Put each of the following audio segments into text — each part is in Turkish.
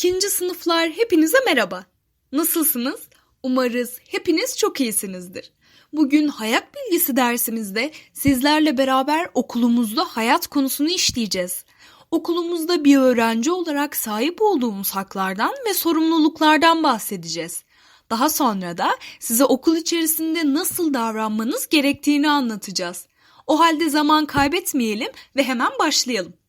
İkinci sınıflar hepinize merhaba. Nasılsınız? Umarız hepiniz çok iyisinizdir. Bugün hayat bilgisi dersimizde sizlerle beraber okulumuzda hayat konusunu işleyeceğiz. Okulumuzda bir öğrenci olarak sahip olduğumuz haklardan ve sorumluluklardan bahsedeceğiz. Daha sonra da size okul içerisinde nasıl davranmanız gerektiğini anlatacağız. O halde zaman kaybetmeyelim ve hemen başlayalım.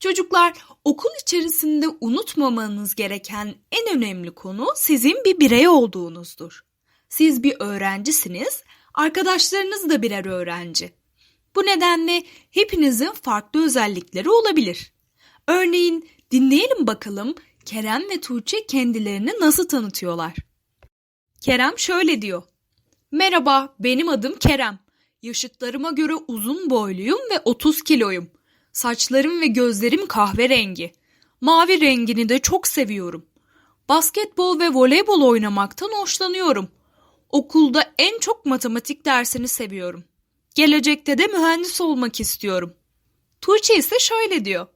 Çocuklar okul içerisinde unutmamanız gereken en önemli konu sizin bir birey olduğunuzdur. Siz bir öğrencisiniz, arkadaşlarınız da birer öğrenci. Bu nedenle hepinizin farklı özellikleri olabilir. Örneğin dinleyelim bakalım Kerem ve Tuğçe kendilerini nasıl tanıtıyorlar. Kerem şöyle diyor. Merhaba, benim adım Kerem. Yaşıtlarıma göre uzun boyluyum ve 30 kiloyum. Saçlarım ve gözlerim kahverengi. Mavi rengini de çok seviyorum. Basketbol ve voleybol oynamaktan hoşlanıyorum. Okulda en çok matematik dersini seviyorum. Gelecekte de mühendis olmak istiyorum. Tuğçe ise şöyle diyor.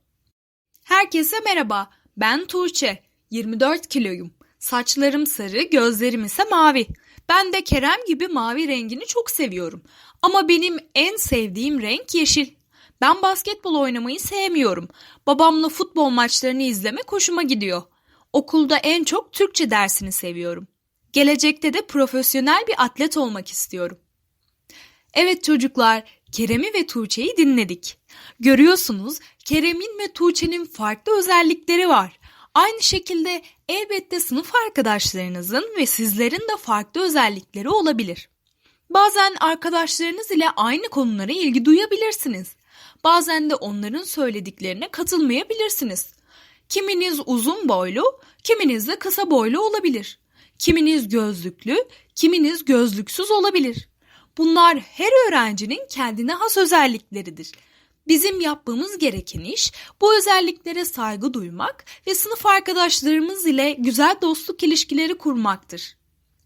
Herkese merhaba. Ben Tuğçe. 24 kiloyum. Saçlarım sarı, gözlerim ise mavi. Ben de Kerem gibi mavi rengini çok seviyorum. Ama benim en sevdiğim renk yeşil. Ben basketbol oynamayı sevmiyorum. Babamla futbol maçlarını izlemek hoşuma gidiyor. Okulda en çok Türkçe dersini seviyorum. Gelecekte de profesyonel bir atlet olmak istiyorum. Evet çocuklar, Kerem'i ve Tuğçe'yi dinledik. Görüyorsunuz Kerem'in ve Tuğçe'nin farklı özellikleri var. Aynı şekilde elbette sınıf arkadaşlarınızın ve sizlerin de farklı özellikleri olabilir. Bazen arkadaşlarınız ile aynı konulara ilgi duyabilirsiniz. Bazen de onların söylediklerine katılmayabilirsiniz. Kiminiz uzun boylu, kiminiz de kısa boylu olabilir. Kiminiz gözlüklü, kiminiz gözlüksüz olabilir. Bunlar her öğrencinin kendine has özellikleridir. Bizim yapmamız gereken iş bu özelliklere saygı duymak ve sınıf arkadaşlarımız ile güzel dostluk ilişkileri kurmaktır.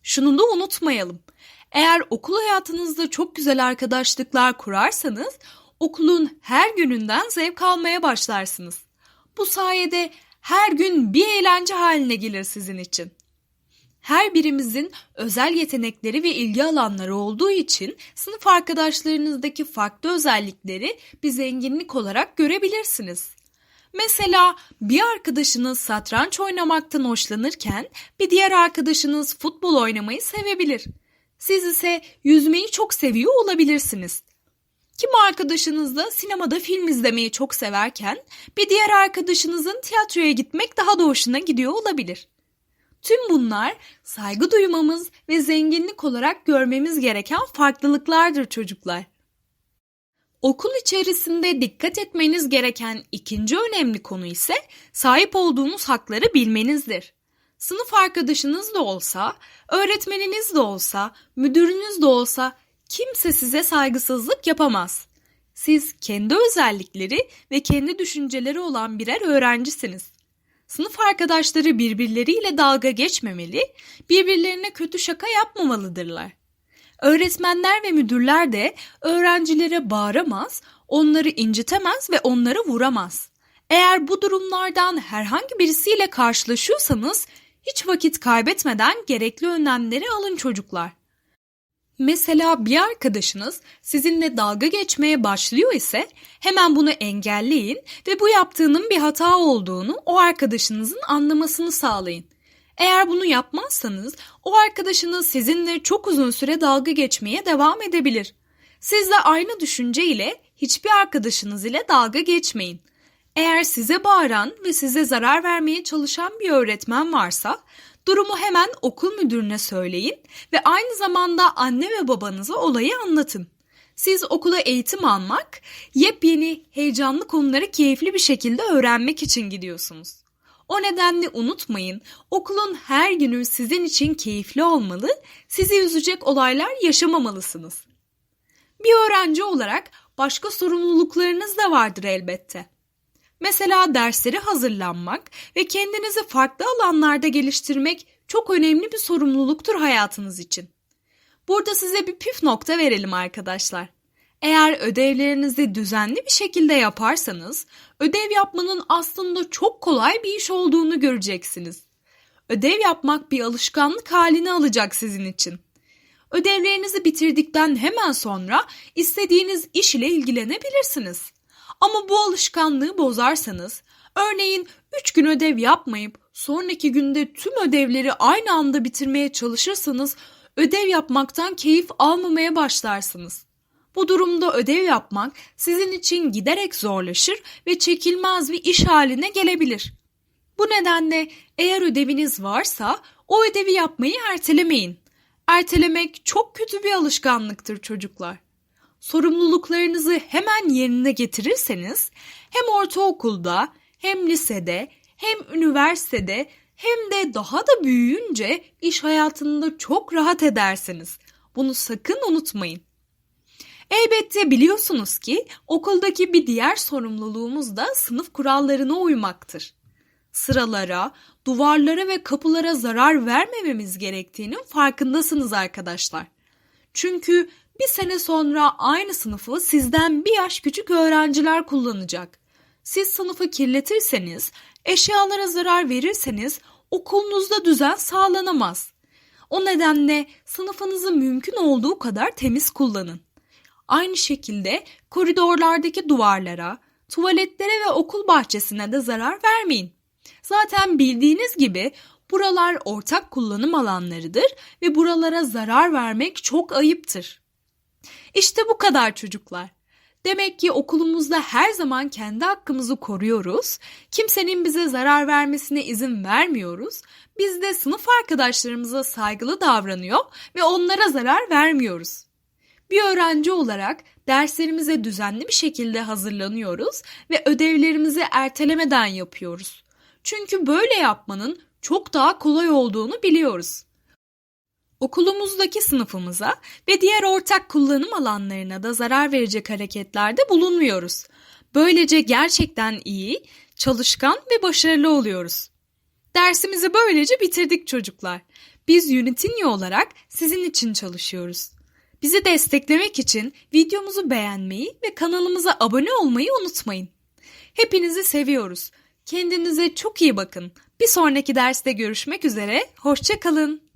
Şunu da unutmayalım. Eğer okul hayatınızda çok güzel arkadaşlıklar kurarsanız okulun her gününden zevk almaya başlarsınız. Bu sayede her gün bir eğlence haline gelir sizin için. Her birimizin özel yetenekleri ve ilgi alanları olduğu için sınıf arkadaşlarınızdaki farklı özellikleri bir zenginlik olarak görebilirsiniz. Mesela bir arkadaşınız satranç oynamaktan hoşlanırken bir diğer arkadaşınız futbol oynamayı sevebilir. Siz ise yüzmeyi çok seviyor olabilirsiniz. Kim arkadaşınız da sinemada film izlemeyi çok severken bir diğer arkadaşınızın tiyatroya gitmek daha da hoşuna gidiyor olabilir. Tüm bunlar saygı duymamız ve zenginlik olarak görmemiz gereken farklılıklardır çocuklar. Okul içerisinde dikkat etmeniz gereken ikinci önemli konu ise sahip olduğunuz hakları bilmenizdir. Sınıf arkadaşınız da olsa, öğretmeniniz de olsa, müdürünüz de olsa kimse size saygısızlık yapamaz. Siz kendi özellikleri ve kendi düşünceleri olan birer öğrencisiniz. Sınıf arkadaşları birbirleriyle dalga geçmemeli, birbirlerine kötü şaka yapmamalıdırlar. Öğretmenler ve müdürler de öğrencilere bağıramaz, onları incitemez ve onları vuramaz. Eğer bu durumlardan herhangi birisiyle karşılaşıyorsanız hiç vakit kaybetmeden gerekli önlemleri alın çocuklar. Mesela bir arkadaşınız sizinle dalga geçmeye başlıyor ise hemen bunu engelleyin ve bu yaptığının bir hata olduğunu o arkadaşınızın anlamasını sağlayın. Eğer bunu yapmazsanız o arkadaşınız sizinle çok uzun süre dalga geçmeye devam edebilir. Siz de aynı düşünce ile hiçbir arkadaşınız ile dalga geçmeyin. Eğer size bağıran ve size zarar vermeye çalışan bir öğretmen varsa Durumu hemen okul müdürüne söyleyin ve aynı zamanda anne ve babanıza olayı anlatın. Siz okula eğitim almak, yepyeni, heyecanlı konuları keyifli bir şekilde öğrenmek için gidiyorsunuz. O nedenle unutmayın, okulun her günü sizin için keyifli olmalı, sizi üzecek olaylar yaşamamalısınız. Bir öğrenci olarak başka sorumluluklarınız da vardır elbette. Mesela dersleri hazırlanmak ve kendinizi farklı alanlarda geliştirmek çok önemli bir sorumluluktur hayatınız için. Burada size bir püf nokta verelim arkadaşlar. Eğer ödevlerinizi düzenli bir şekilde yaparsanız, ödev yapmanın aslında çok kolay bir iş olduğunu göreceksiniz. Ödev yapmak bir alışkanlık halini alacak sizin için. Ödevlerinizi bitirdikten hemen sonra istediğiniz iş ile ilgilenebilirsiniz. Ama bu alışkanlığı bozarsanız, örneğin 3 gün ödev yapmayıp sonraki günde tüm ödevleri aynı anda bitirmeye çalışırsanız ödev yapmaktan keyif almamaya başlarsınız. Bu durumda ödev yapmak sizin için giderek zorlaşır ve çekilmez bir iş haline gelebilir. Bu nedenle eğer ödeviniz varsa o ödevi yapmayı ertelemeyin. Ertelemek çok kötü bir alışkanlıktır çocuklar. Sorumluluklarınızı hemen yerine getirirseniz hem ortaokulda hem lisede hem üniversitede hem de daha da büyüyünce iş hayatında çok rahat edersiniz. Bunu sakın unutmayın. Elbette biliyorsunuz ki okuldaki bir diğer sorumluluğumuz da sınıf kurallarına uymaktır. Sıralara, duvarlara ve kapılara zarar vermememiz gerektiğinin farkındasınız arkadaşlar. Çünkü bir sene sonra aynı sınıfı sizden bir yaş küçük öğrenciler kullanacak. Siz sınıfı kirletirseniz, eşyalara zarar verirseniz okulunuzda düzen sağlanamaz. O nedenle sınıfınızı mümkün olduğu kadar temiz kullanın. Aynı şekilde koridorlardaki duvarlara, tuvaletlere ve okul bahçesine de zarar vermeyin. Zaten bildiğiniz gibi buralar ortak kullanım alanlarıdır ve buralara zarar vermek çok ayıptır. İşte bu kadar çocuklar. Demek ki okulumuzda her zaman kendi hakkımızı koruyoruz. Kimsenin bize zarar vermesine izin vermiyoruz. Biz de sınıf arkadaşlarımıza saygılı davranıyor ve onlara zarar vermiyoruz. Bir öğrenci olarak derslerimize düzenli bir şekilde hazırlanıyoruz ve ödevlerimizi ertelemeden yapıyoruz. Çünkü böyle yapmanın çok daha kolay olduğunu biliyoruz. Okulumuzdaki sınıfımıza ve diğer ortak kullanım alanlarına da zarar verecek hareketlerde bulunmuyoruz. Böylece gerçekten iyi, çalışkan ve başarılı oluyoruz. Dersimizi böylece bitirdik çocuklar. Biz Unitinyo olarak sizin için çalışıyoruz. Bizi desteklemek için videomuzu beğenmeyi ve kanalımıza abone olmayı unutmayın. Hepinizi seviyoruz. Kendinize çok iyi bakın. Bir sonraki derste görüşmek üzere. Hoşçakalın.